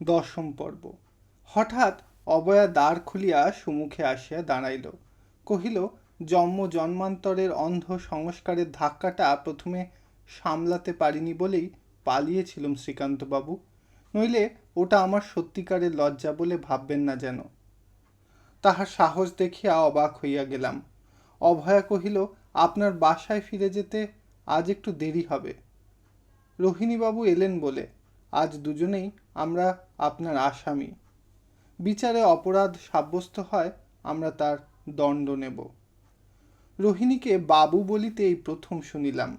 দশম পর্ব। হঠাৎ অবয়া দ্বার খুলিয়া সুমুখে আসিয়া দাঁড়াইল। কহিল, জন্ম জন্মান্তরের অন্ধ সংস্কারের ধাক্কাটা প্রথমে সামলাতে পারিনি বলেই পালিয়েছিলাম শ্রীকান্তবাবু। নইলে ওটা আমার সত্যিকারের লজ্জা বলে ভাববেন না যেন তাহার সাহস দেখিয়া অবাক হইয়া গেলাম। অভয়া কহিল, আপনার বাসায় ফিরে যেতে আজ একটু দেরি হবে রোহিণীবাবু এলেন বলে, আজ দুজনেই আমরা আপনার আসামি। বিচারে অপরাধ সাব্যস্ত হয়, আমরা তার দণ্ড নেব। রোহিণীকে বাবু বলিতে এই প্রথম শুনিলাম।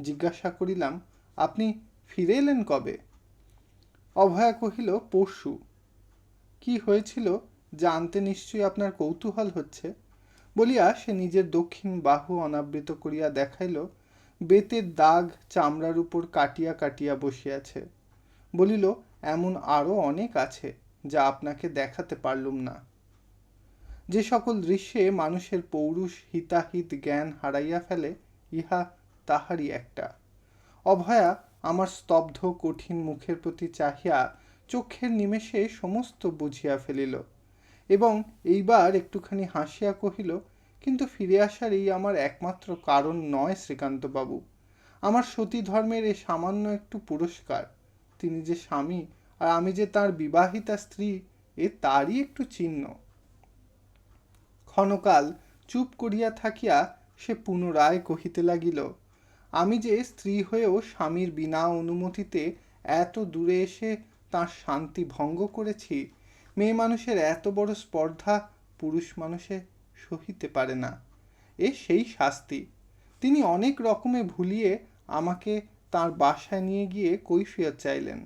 জিজ্ঞাসা করিলাম, আপনি ফিরে এলেন কবে? অভয়া কহিল, পরশু। কি হয়েছিল জানতে নিশ্চয়ই আপনার কৌতূহল হচ্ছে? বলিয়া সে নিজের দক্ষিণ বাহু অনাবৃত করিয়া দেখাইল, বেতের দাগ চামড়ার উপর কাটিয়া কাটিয়া বসিয়াছে। বলিল এমন আরও অনেক আছে যা আপনাকে দেখাতে পারলুম না। যে সকল দৃশ্যে মানুষের পৌরুষ হিতাহিত জ্ঞান হারাইয়া ফেলে, ইহা তাহারই একটা। অভয়া আমার স্তব্ধ, কঠিন মুখের প্রতি চাহিয়া চক্ষের নিমেষে সমস্ত বুঝিয়া ফেলিল এবং এইবার একটুখানি হাসিয়া কহিল, কিন্তু ফিরে আসার এই আমার একমাত্র কারণ নয় শ্রীকান্তবাবু। আমার সতী ধর্মের এই সামান্য একটু পুরস্কার। তিনি যে স্বামী আর আমি যে তার বিবাহিতা স্ত্রী, এ তারই একটু চিহ্ন। ক্ষণকাল চুপ করিয়া থাকিয়া সে পুনরায় কহিতে লাগিল, আমি যে স্ত্রী হয়েও স্বামীর বিনা অনুমতিতে এত দূরে এসে তার শান্তি ভঙ্গ করেছি, মেয়ে মানুষের এত বড় স্পর্ধা পুরুষ মানুষে সহিতে পারে না। এ সেই শাস্তি। তিনি অনেক রকমে ভুলিয়ে আমাকে তার বাসায় নিয়ে গিয়ে কৈফিয়ত চাইলেন।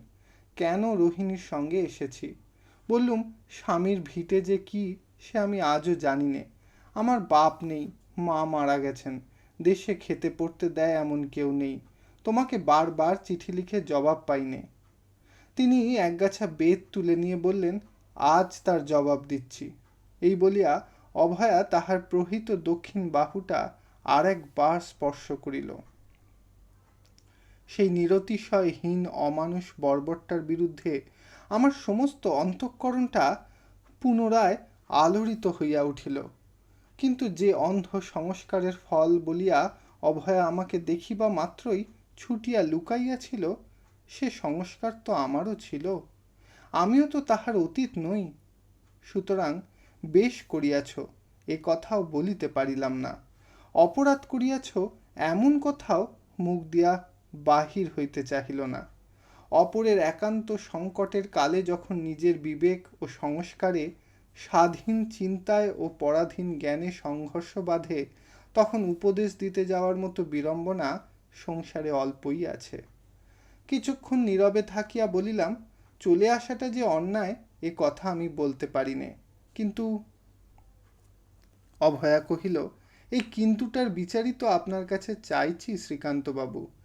কেন রোহিণীর সঙ্গে এসেছি? বললুম, স্বামীর ভিটে যে কি, সে আমি আজও জানি নে। আমার বাপ নেই, মা মারা গেছেন। দেশে খেতে পড়তে দেয় এমন কেউ নেই। তোমাকে বারবার চিঠি লিখে জবাব পাইনে তিনি একগাছা বেত তুলে নিয়ে বললেন, আজ তার জবাব দিচ্ছি। এই বলিয়া অভয়া তাহার প্রহিত দক্ষিণ বাহুটা আর একবার স্পর্শ করিল। সেই নিরতিশয়হীন অমানুষ বর্বরটার বিরুদ্ধে আমার সমস্ত অন্তঃকরণটা পুনরায় আলোড়িত হইয়া উঠিল। কিন্তু যে অন্ধ সংস্কারের ফল বলিয়া অভয়া আমাকে দেখিবা মাত্রই ছুটিয়া লুকাইয়াছিল, সে সংস্কার তো আমারও ছিল, আমিও তো তাহার অতীত নই। সুতরাং বেশ করিয়াছ, এ কথাও বলিতে পারিলাম না। অপরাধ করিয়াছ, এমন কথাও মুখ দিয়া বাহির হইতে চাহিল না। অপরের একান্ত সংকটের কালে যখন নিজের বিবেক ও সংস্কারে স্বাধীন চিন্তায় ও পরাধীন জ্ঞানে সংঘর্ষ বাঁধে, তখন উপদেশ দিতে যাওয়ার মতো বিড়ম্বনা সংসারে অল্পই আছে। কিছুক্ষণ নীরবে থাকিয়া বলিলাম, চলে আসাটা যে অন্যায়, এ কথা আমি বলতে পারি নে কিন্তু অভয়া কহিল, এই কিন্তুটার বিচারই তো আপনার কাছে চাইছি, শ্রীকান্তবাবু।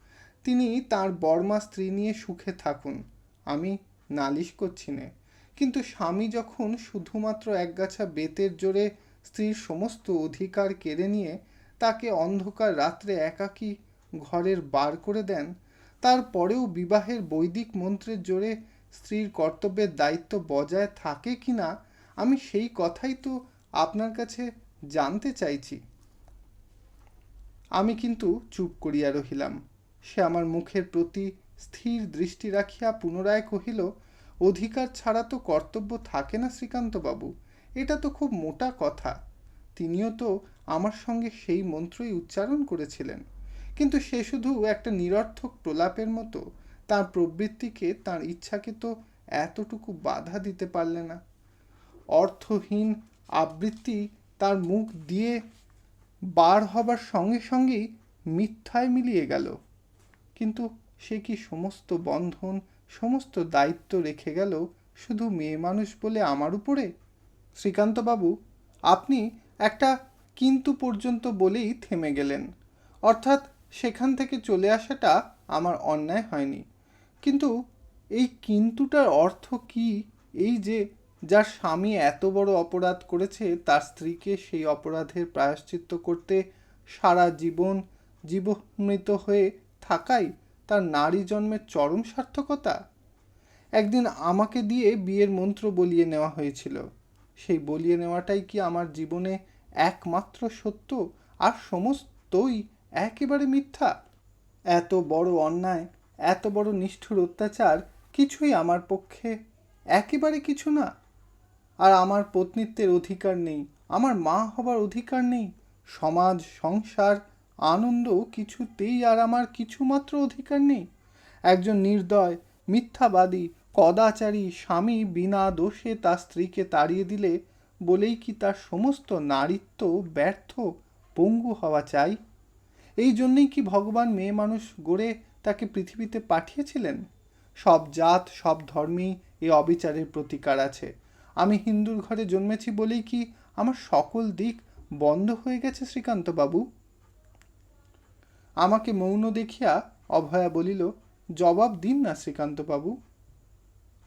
তিনি তার বর্মা স্ত্রী নিয়ে সুখে থাকুন। আমি নালিশ করছি নে। কিন্তু স্বামী যখন শুধুমাত্র একগাছা বেতের জোরে স্ত্রীর সমস্ত অধিকার কেড়ে নিয়ে তাকে অন্ধকার রাত্রে একাকী ঘরের বার করে দেন তারপরেও বিবাহের বৈদিক মন্ত্রের জোরে স্ত্রীর কর্তব্যের দায়িত্ব বজায় থাকে কি না, আমি সেই কথাই তো আপনার কাছে জানতে চাইছি। আমি কিন্তু চুপ করিয়া রহিলাম। সে আমার মুখের প্রতি স্থির দৃষ্টি রাখিয়া পুনরায় কহিল, অধিকার ছাড়া তো কর্তব্য থাকে না শ্রীকান্তবাবু। এটা তো খুব মোটা কথা। তিনিও তো আমার সঙ্গে সেই মন্ত্রই উচ্চারণ করেছিলেন। কিন্তু সে শুধু একটা নিরর্থক প্রলাপের মতো। তার প্রবৃত্তিকে, তার ইচ্ছাকে তো এতটুকু বাধা দিতে পারলে না। অর্থহীন আবৃত্তি তার মুখ দিয়ে বার হবার সঙ্গে সঙ্গেই মিথ্যায় মিলিয়ে গেল। কিন্তু সে কি সমস্ত বন্ধন, সমস্ত দায়িত্ব রেখে গেল শুধু মেয়ে মানুষ বলে আমার উপরে? শ্রীকান্তবাবু, আপনি একটা কিন্তু পর্যন্ত বলেই থেমে গেলেন। অর্থাৎ সেখান থেকে চলে আসাটা আমার অন্যায় হয়নি। কিন্তু এই কিন্তুটার অর্থ কি? এই যে যার স্বামী এত বড় অপরাধ করেছে, তার স্ত্রীকে সেই অপরাধের প্রায়শ্চিত্ত করতে সারা জীবন জীবমৃত হয়ে থাকাই তার নারী জন্মের চরম সার্থকতা? একদিন আমাকে দিয়ে বিয়ের মন্ত্র বলিয়ে নেওয়া হয়েছিল। সেই বলিয়ে নেওয়াটাই কি আমার জীবনে একমাত্র সত্য আর সমস্তই একেবারে মিথ্যা? এত বড় অন্যায়, এত বড় নিষ্ঠুর অত্যাচার কিছুই আমার পক্ষে একেবারে কিছু না। আর আমার পত্নীত্বের অধিকার নেই, আমার মা হবার অধিকার নেই, সমাজ, সংসার আনন্দ কিছুতেই আর আমার কিছুমাত্র অধিকার নেই। একজন নির্দয়, মিথ্যাবাদী, কদাচারী স্বামী বিনা দোষে তার স্ত্রীকে তাড়িয়ে দিলে বলেই কি তার সমস্ত নারীত্ব ব্যর্থ, পঙ্গু হওয়া চাই? এই জন্যেই কি ভগবান মেয়ে মানুষ গড়ে তাকে পৃথিবীতে পাঠিয়েছিলেন? সব জাত, সব ধর্মেই এই অবিচারের প্রতিকার আছে। আমি হিন্দুর ঘরে জন্মেছি বলেই কি আমার সকল দিক বন্ধ হয়ে গেছে শ্রীকান্তবাবু? আমাকে মৌন দেখিয়া অভয়া বলিল, জবাব দিন না শ্রীকান্তবাবু।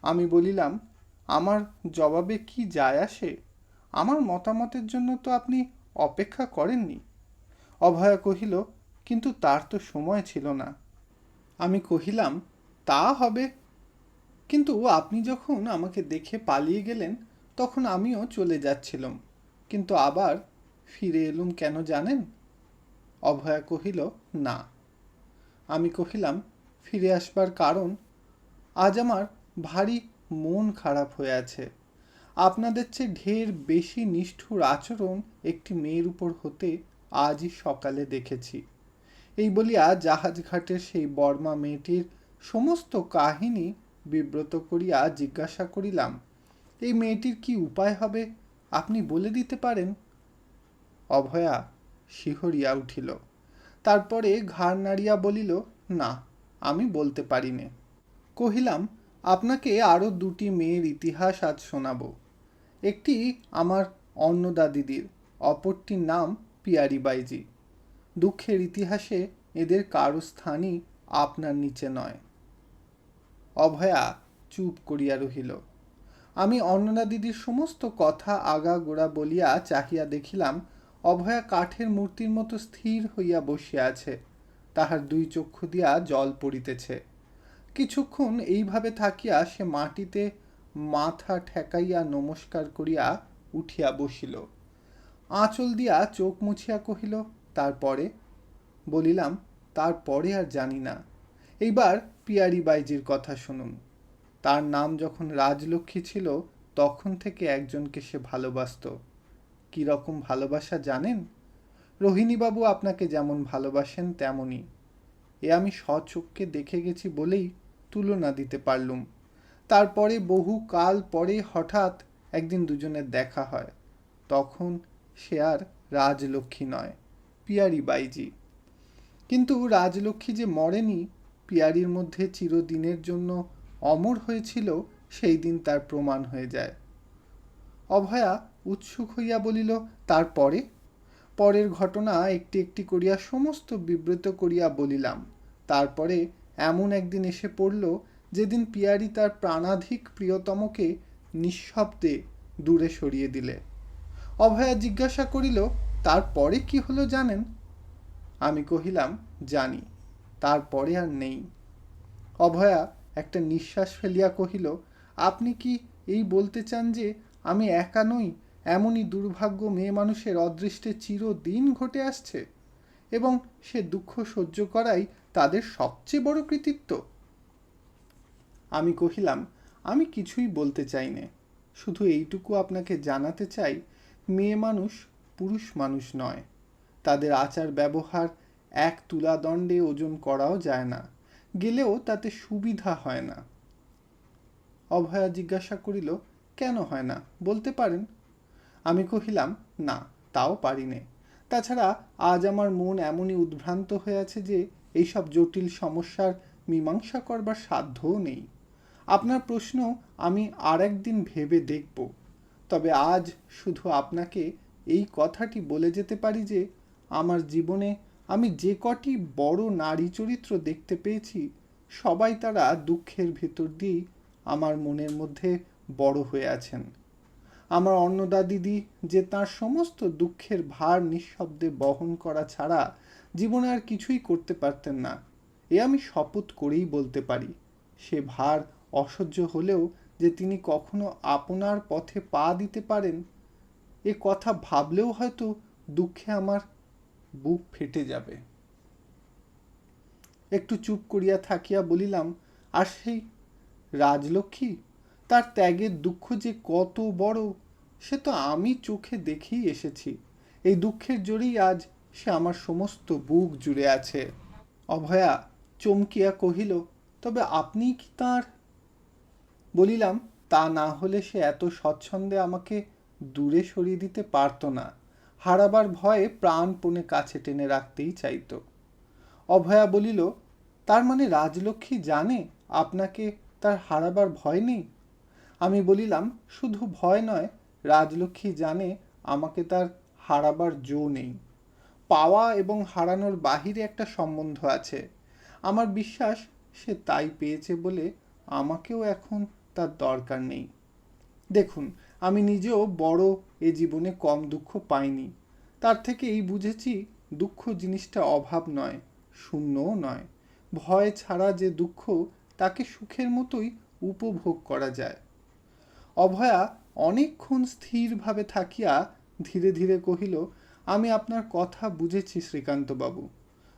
আমি বলিলাম, আমার জবাবে কি যায় আসে? আমার মতামতের জন্য তো আপনি অপেক্ষা করেননি। অভয়া কহিল, কিন্তু তার তো সময় ছিল না। আমি কহিলাম, তা হবে। কিন্তু আপনি যখন আমাকে দেখে পালিয়ে গেলেন, তখন আমিও চলে যাচ্ছিলাম। কিন্তু আবার ফিরে এলুম কেন জানেন? অভয়া কহিল না। আমি কহিলাম, ফিরে আসবার কারণ? আজ আমার ভারী মন খারাপ হয়ে আছে। আপনাদের চেয়ে ঢের বেশি নিষ্ঠুর আচরণ একটি মেয়ের উপর হতে আজই সকালে দেখেছি। এই বলিয়া জাহাজ ঘাটের সেই বর্মা মেয়েটির সমস্ত কাহিনী বিব্রত করিয়া জিজ্ঞাসা করিলাম, এই মেয়েটির কি উপায় হবে? আপনি বলে দিতে পারেন? অভয়া শিহরিয়া উঠিল। তারপরে ঘাড় নাড়িয়া বলিল, না, আমি বলতে পারি নে কহিলাম, আপনাকে আরও দুটি মেয়ের ইতিহাস আজ শোনাব। একটি আমার অন্নদা দিদির, অপরটির নাম পিয়ারি বাইজি। দুঃখের ইতিহাসে এদের কারও স্থানই আপনার নিচে নয়। অভয়া চুপ করিয়া রহিল। আমি অন্নদা দিদির সমস্ত কথা আগা গোড়া বলিয়া চাহিয়া দেখিলাম অভয়া কাঠের মূর্তির মতো স্থির হইয়া বসিয়া আছে। তাহার দুই চক্ষু দিয়া জল পড়িতেছে। কিছুক্ষণ এইভাবে থাকিয়া সে মাটিতে মাথা ঠেকাইয়া নমস্কার করিয়া উঠিয়া বসিল। আঁচল দিয়া চোখ মুছিয়া কহিল, তারপরে? বলিলাম, তারপরে আর জানি না। এইবার পিয়ারি বাইজির কথা শুনুন। তার নাম যখন রাজলক্ষ্মী ছিল, তখন থেকে একজনকে সে ভালোবাসত। কীরকম ভালোবাসা জানেন? রোহিণীবাবু আপনাকে যেমন ভালোবাসেন তেমনই। এ আমি স্বচক্ষে দেখে গেছি বলেই তুলনা দিতে পারলুম। তারপরে বহু কাল পরে হঠাৎ একদিন দুজনের দেখা হয়। তখন সে আর রাজলক্ষ্মী নয়, পিয়ারি বাইজি। কিন্তু রাজলক্ষ্মী যে মরেনি, পিয়ারির মধ্যে চিরদিনের জন্য অমর হয়েছিল, সেই দিন তার প্রমাণ হয়ে যায়। অভয়া উৎসুক হইয়া বলিল তারপরে পরের ঘটনা একটি একটি করিয়া সমস্ত বিব্রত করিয়া বলিলাম। তারপরে এমন একদিন এসে পড়ল, যেদিন পিয়ারি তার প্রাণাধিক প্রিয়তমকে নিঃশব্দে দূরে সরিয়ে দিলে। অভয়া জিজ্ঞাসা করিল তারপরে কি হলো জানেন? আমি কহিলাম, জানি তারপরে আর নেই। অভয়া একটা নিঃশ্বাস ফেলিয়া কহিল, আপনি কি এই বলতে চান যে আমি একা নই এমনই দুর্ভাগ্য মেয়ে মানুষের অদৃষ্টে চিরদিন ঘটে আসছে এবং সে দুঃখ সহ্য করাই তাদের সবচেয়ে বড় কৃতিত্ব। আমি কহিলাম, আমি কিছুই বলতে চাই নে। শুধু এইটুকু আপনাকে জানাতে চাই, মেয়ে মানুষ পুরুষ মানুষ নয়। তাদের আচার ব্যবহার, এক তুলা দণ্ডে ওজন করাও যায় না। গেলেও তাতে সুবিধা হয় না। অভয়া জিজ্ঞাসা করিল, কেন হয় না? বলতে পারেন আমি কহিলাম, না, তাও পারি নে। তাছাড়া আজ আমার মন এমনই উদ্ভ্রান্ত হয়ে আছে যে, এইসব জটিল সমস্যার মীমাংসা করবার সাধ্যও নেই। আপনার প্রশ্ন আমি আর একদিন ভেবে দেখব। তবে আজ শুধু আপনাকে এই কথাটি বলে যেতে পারি যে, আমার জীবনে আমি যে কটি বড় নারী চরিত্র দেখতে পেয়েছি, সবাই তারা দুঃখের ভেতর দিয়েই আমার মনের মধ্যে বড় হয়ে আছেন। আমার অন্নদা দিদি যে তার সমস্ত দুঃখের ভার নিঃশব্দে বহন করা ছাড়া জীবনে আর কিছুই করতে পারতেন না। এ আমি শপথ করেই বলতে পারি, সে ভার অসহ্য হলেও যে তিনি কখনো আপনার পথে পা দিতে পারেন, এ কথা ভাবলেও হয়তো দুঃখে আমার বুক ফেটে যাবে। একটু চুপ করিয়া থাকিয়া বলিলাম, আর সেই রাজলক্ষ্মী? তার ত্যাগের দুঃখ যে কত বড়, সে তো আমি চোখে দেখেই এসেছি। এই দুঃখের জোরেই আজ সে আমার সমস্ত বুক জুড়ে আছে। অভয়া চমকিয়া কহিল, তবে আপনি কি তার? বলিলাম, তা না হলে সে এত স্বচ্ছন্দে আমাকে দূরে সরিয়ে দিতে পারত না। হারাবার ভয়ে প্রাণপণে কাছে টেনে রাখতেই চাইত। অভয়া বলিল, তার মানে রাজলক্ষ্মী জানে আপনাকে তার হারাবার ভয় নেই? আমি বলিলাম, শুধু ভয় নয়, রাজলক্ষ্মী জানে আমাকে তার হারাবার জো নেই। পাওয়া এবং হারানোর বাহিরে একটা সম্বন্ধ আছে। আমার বিশ্বাস সে তাই পেয়েছে বলে আমাকেও এখন তার দরকার নেই। দেখুন, আমি নিজেও বড় এ জীবনে কম দুঃখ পাইনি। তার থেকে এই বুঝেছি, দুঃখ জিনিসটা অভাব নয়, শূন্যও নয়। ভয় ছাড়া যে দুঃখ, তাকে সুখের মতোই উপভোগ করা যায়। অভয়া অনেকক্ষণ স্থিরভাবে থাকিয়া ধীরে ধীরে কহিল, আমি আপনার কথা বুঝেছি শ্রীকান্তবাবু।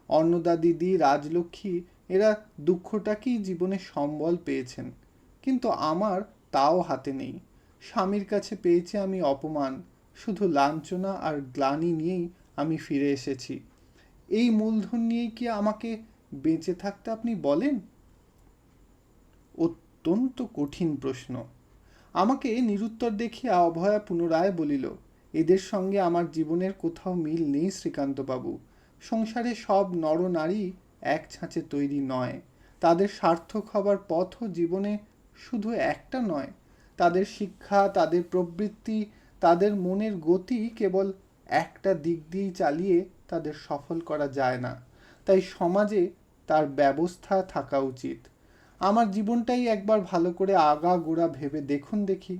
অন্নদা দিদি, রাজলক্ষ্মী, এরা দুঃখটাকেই জীবনে সম্বল পেয়েছেন। কিন্তু আমার তাও হাতে নেই। স্বামীর কাছে পেয়েছি আমি অপমান, শুধু লাঞ্ছনা আর গ্লানি নিয়েই আমি ফিরে এসেছি। এই মূলধন নিয়েই কি আমাকে বেঁচে থাকতে আপনি বলেন? অত্যন্ত কঠিন প্রশ্ন। আমাকে নিরুত্তর দেখিয়া অভয়া পুনরায় বলিল, এদের সঙ্গে আমার জীবনের কোথাও মিল নেই শ্রীকান্তবাবু। সংসারে সব নরনারী এক ছাঁচে তৈরি নয়। তাদের সার্থক হবার পথও জীবনে শুধু একটা নয়। তাদের শিক্ষা, তাদের প্রবৃত্তি, তাদের মনের গতি কেবল একটা দিক দিয়েই চালিয়ে তাদের সফল করা যায় না। তাই সমাজে তার ব্যবস্থা থাকা উচিত। আমার জীবনটাই একবার ভালো করে আগা গোড়া ভেবে দেখুন দেখি।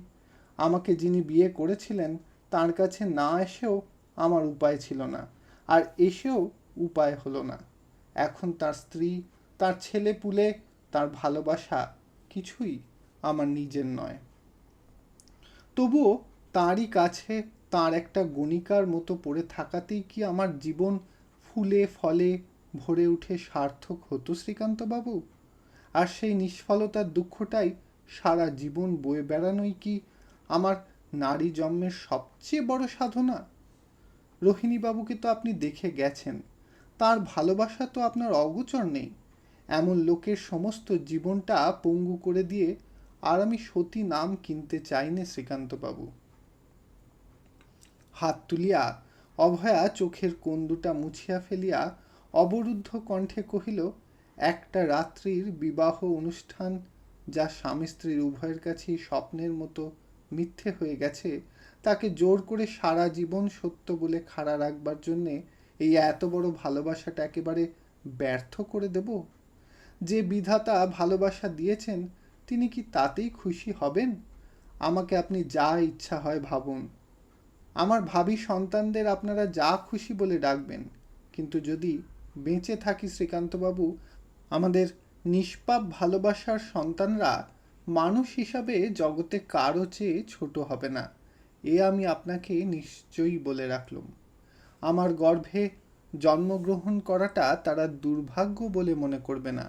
আমাকে যিনি বিয়ে করেছিলেন, তার কাছে না এসেও আমার উপায় ছিল না, আর এসেও উপায় হলো না। এখন তার স্ত্রী, তার ছেলে পুলে, তার ভালোবাসা কিছুই আমার নিজের নয়। তবুও তাঁরই কাছে তার একটা গণিকার মতো পড়ে থাকাতেই কি আমার জীবন ফুলে, ফলে ভরে উঠে সার্থক হতো শ্রীকান্তবাবু? আর সেই নিষ্ফলতার দুঃখটাই সারা জীবন বয়ে বেড়ানোই কি আমার নারী জন্মের সবচেয়ে বড় সাধনা? রোহিণীবাবুকে তো আপনি দেখে গেছেন, তার ভালোবাসা তো আপনার অগোচর নেই। এমন লোকের সমস্ত জীবনটা পঙ্গু করে দিয়ে আর আমি সতী নাম কিনতে চাই না শ্রীকান্তবাবু। হাত তুলিয়া অভয়া চোখের কোন দুটা মুছিয়া ফেলিয়া অবরুদ্ধ কণ্ঠে কহিল একটা রাত্রির বিবাহ অনুষ্ঠান যা স্বামী স্ত্রীর উভয়ের কাছেই স্বপ্নের মতো মিথ্যে হয়ে গেছে, তাকে জোর করে সারা জীবন সত্য বলে খাড়া রাখবার জন্যে এই এত বড় ভালোবাসাটা একেবারে ব্যর্থ করে দেব? যে বিধাতা ভালোবাসা দিয়েছেন, তিনি কি তাতেই খুশি হবেন? আমাকে আপনি যা ইচ্ছা হয় ভাবুন। আমার ভাবি সন্তানদের আপনারা যা খুশি বলে ডাকবেন, কিন্তু যদি বেঁচে থাকি শ্রীকান্তবাবু আমাদের নিষ্পাপ ভালোবাসার সন্তানরা মানুষ হিসাবে জগতে কারও চেয়ে ছোট হবে না। এ আমি আপনাকে নিশ্চয়ই বলে রাখলুম। আমার গর্ভে জন্মগ্রহণ করাটা তারা দুর্ভাগ্য বলে মনে করবে না।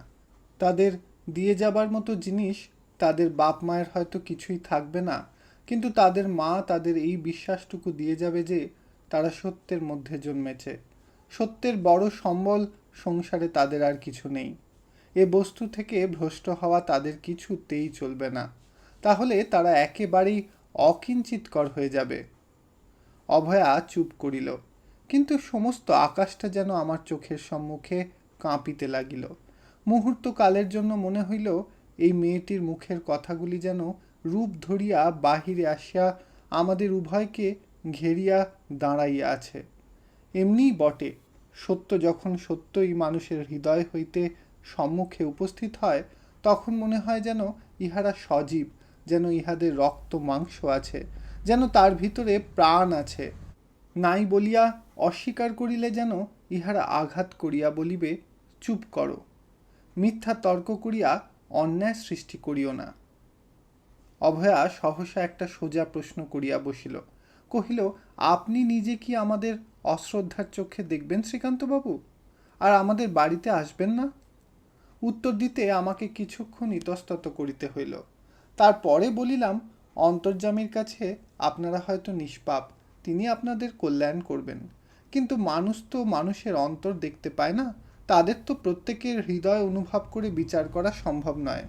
তাদের দিয়ে যাবার মতো জিনিস তাদের বাপ মায়ের হয়তো কিছুই থাকবে না, কিন্তু তাদের মা তাদের এই বিশ্বাসটুকু দিয়ে যাবে যে তারা সত্যের মধ্যে জন্মেছে। সত্যের বড় সম্বল সংসারে তাদের আর কিছু নেই। এ বস্তু থেকে ভ্রষ্ট হওয়া তাদের কিছুতেই চলবে না। তাহলে তারা একেবারেই অকিঞ্চিতকর হয়ে যাবে। অভয়া চুপ করিল, কিন্তু সমস্ত আকাশটা যেন আমার চোখের সম্মুখে কাঁপিতে লাগিল। মুহূর্ত কালের জন্য মনে হইল, এই মেয়েটির মুখের কথাগুলি যেন রূপ ধরিয়া বাহিরে আসিয়া আমাদের উভয়কে ঘেরিয়া দাঁড়াইয়া আছে। এমনিই বটে, সত্য যখন সত্যই মানুষের হৃদয় হইতে সম্মুখে উপস্থিত হয়, তখন মনে হয় যেন ইহারা সজীব, যেন ইহাদের রক্ত মাংস আছে, যেন তার ভিতরে প্রাণ আছে। নাই বলিয়া অস্বীকার করিলে যেন ইহারা আঘাত করিয়া বলিবে, চুপ করো। মিথ্যা তর্ক করিয়া অন্যায় সৃষ্টি করিও না। অভয়া সহসা একটা সোজা প্রশ্ন করিয়া বসিল। কহিল, আপনি নিজে কি আমাদের অশ্রদ্ধার চোখে দেখবেন শ্রীকান্তবাবু? আর আমাদের বাড়িতে আসবেন না? উত্তর দিতে আমাকে কিছুক্ষণ ইতস্তত করিতে হইল। তারপরে বলিলাম, অন্তর্যামীর কাছে আপনারা হয়তো নিষ্পাপ, তিনি আপনাদের কল্যাণ করবেন। কিন্তু মানুষ তো মানুষের অন্তর দেখতে পায় না, তাদের তো প্রত্যেকের হৃদয় অনুভব করে বিচার করা সম্ভব নয়।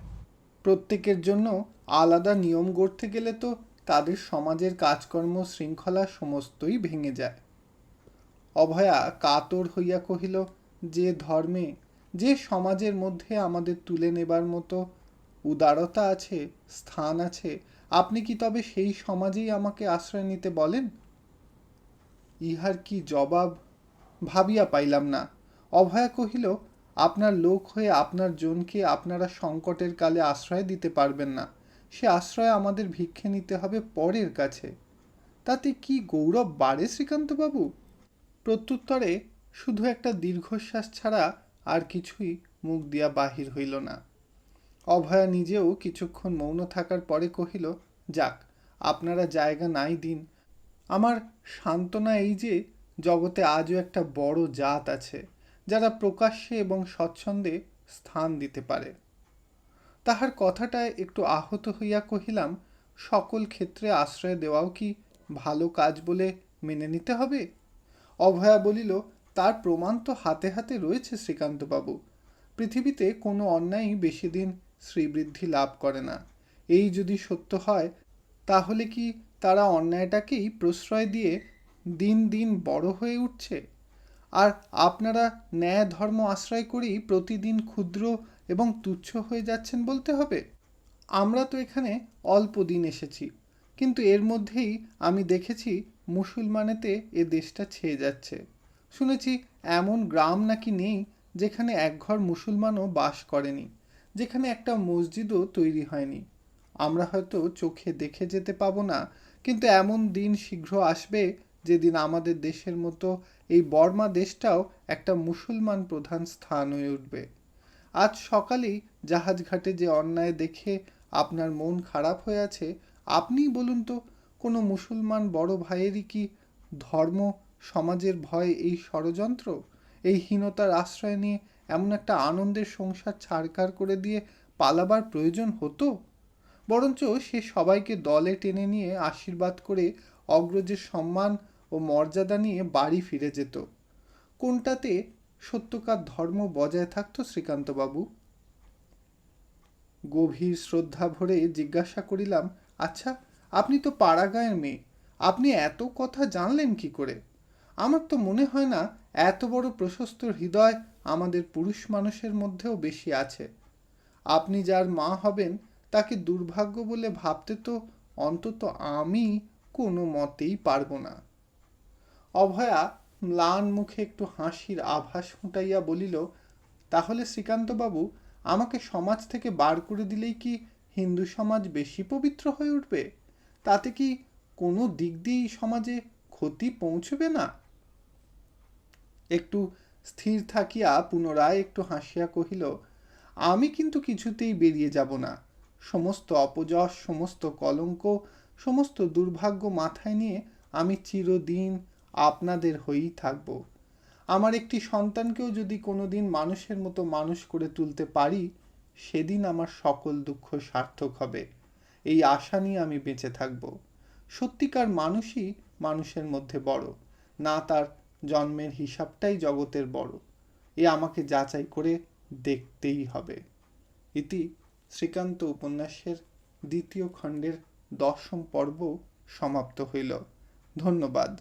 প্রত্যেকের জন্য আলাদা নিয়ম গড়তে গেলে তো তাদের সমাজের কাজকর্ম শৃঙ্খলা সমস্তই ভেঙে যায়। অভয়া কাতর হইয়া কহিল, যে ধর্মে যে সমাজের মধ্যে আমাদের তুলে নেবার মতো উদারতা আছে, স্থান আছে, আপনি কি তবে সেই সমাজেই আমাকে আশ্রয় নিতে বলেন? ইহার কি জবাব ভাবিয়া পাইলাম না। অভয়া কহিল, আপনার লোক হয়ে আপনার জনকে আপনারা সংকটের কালে আশ্রয় দিতে পারবেন না। সে আশ্রয় আমাদের ভিক্ষে নিতে হবে পরের কাছে। তাতে কি গৌরব বাড়ে শ্রীকান্তবাবু? প্রত্যুত্তরে শুধু একটা দীর্ঘশ্বাস ছাড়া আর কিছুই মুখ দিয়া বাহির হইল না। অভয়া নিজেও কিছুক্ষণ মৌন থাকার পরে কহিল, যাক, আপনারা জায়গা নাই দিন। আমার সান্ত্বনা এই যে, জগতে আজও একটা বড় জাত আছে, যারা প্রকাশ্যে এবং স্বচ্ছন্দে স্থান দিতে পারে। তাহার কথাটায় একটু আহত হইয়া কহিলাম, সকল ক্ষেত্রে আশ্রয় দেওয়াও কি ভালো কাজ বলে মেনে নিতে হবে? অভয়া বলিল তার প্রমাণ তো হাতে হাতে রয়েছে শ্রীকান্তবাবু। পৃথিবীতে কোনো অন্যায়ই বেশি দিন শ্রীবৃদ্ধি লাভ করে না। এই যদি সত্য হয়, তাহলে কি তারা অন্যায়টাকেই প্রশ্রয় দিয়ে দিন দিন বড় হয়ে উঠছে? আর আপনারা ন্যায় ধর্ম আশ্রয় করেই প্রতিদিন ক্ষুদ্র এবং তুচ্ছ হয়ে যাচ্ছেন বলতে হবে? আমরা তো এখানে অল্প দিন এসেছি, কিন্তু এর মধ্যেই আমি দেখেছি মুসলমানেতে এ দেশটা ছেয়ে যাচ্ছে। শুনেছি এমন গ্রাম নাকি নেই যেখানে একঘর মুসলমানও বাস করেনি, যেখানে একটা মসজিদও তৈরি হয়নি। আমরা হয়তো চোখে দেখে যেতে পাবো না, কিন্তু এমন দিন শীঘ্র আসবে যেদিন আমাদের দেশের মতো এই বর্মা দেশটাও একটা মুসলমান প্রধান স্থান হয়ে উঠবে। আজ সকালেই জাহাজ ঘাটে যে অন্যায় দেখে আপনার মন খারাপ হয়ে আছে, আপনিই বলুন তো, কোনো মুসলমান বড় ভাইয়েরই কি ধর্ম সমাজের ভয় এই ষড়যন্ত্র? এই হীনতার আশ্রয় নিয়ে এমন একটা আনন্দের সংসার ছাড়কার করে দিয়ে পালাবার প্রয়োজন হতো? বরঞ্চ সে সবাইকে দলে টেনে নিয়ে আশীর্বাদ করে অগ্রজের সম্মান ও মর্যাদা নিয়ে বাড়ি ফিরে যেত। কোনটাতে সত্যকার ধর্ম বজায় থাকতো শ্রীকান্তবাবু? গভীর শ্রদ্ধা ভরে জিজ্ঞাসা করিলাম আচ্ছা আপনি তো পাড়াগাঁয়ের মেয়ে। আপনি এত কথা জানলেন কি করে? আমার তো মনে হয় না এত বড় প্রশস্ত হৃদয় আমাদের পুরুষ মানুষের মধ্যেও বেশি আছে। আপনি যার মা হবেন তাকে দুর্ভাগ্য বলে ভাবতে তো অন্তত আমি কোনো মতেই পারব না। অভয়া ম্লান মুখে একটু হাসির আভাস ফুটাইয়া বলিল, তাহলে শ্রীকান্তবাবু, আমাকে সমাজ থেকে বার করে দিলেই কি হিন্দু সমাজ বেশি পবিত্র হয়ে উঠবে? তাতে কি কোনো দিক দিয়েই সমাজে ক্ষতি পৌঁছবে না? একটু স্থির থাকিয়া পুনরায় একটু হাসিয়া কহিল, আমি কিন্তু কিছুতেই বেরিয়ে যাব না। সমস্ত অপযশ, সমস্ত কলঙ্ক, সমস্ত দুর্ভাগ্য মাথায় নিয়ে আমি চিরদিন আপনাদের হয়েই থাকব। আমার একটি সন্তানকেও যদি কোনোদিন মানুষের মতো মানুষ করে তুলতে পারি, সেদিন আমার সকল দুঃখ সার্থক হবে। এই আশা নিয়ে আমি বেঁচে থাকব। সত্যিকার মানুষই মানুষের মধ্যে বড়। না তার জন্মের হিসাবটাই জগতের বড়। এ আমাকে যাচাই করে দেখতেই হবে। ইতি শ্রীকান্ত উপন্যাসের দ্বিতীয় খণ্ডের দশম পর্ব সমাপ্ত হইল। ধন্যবাদ।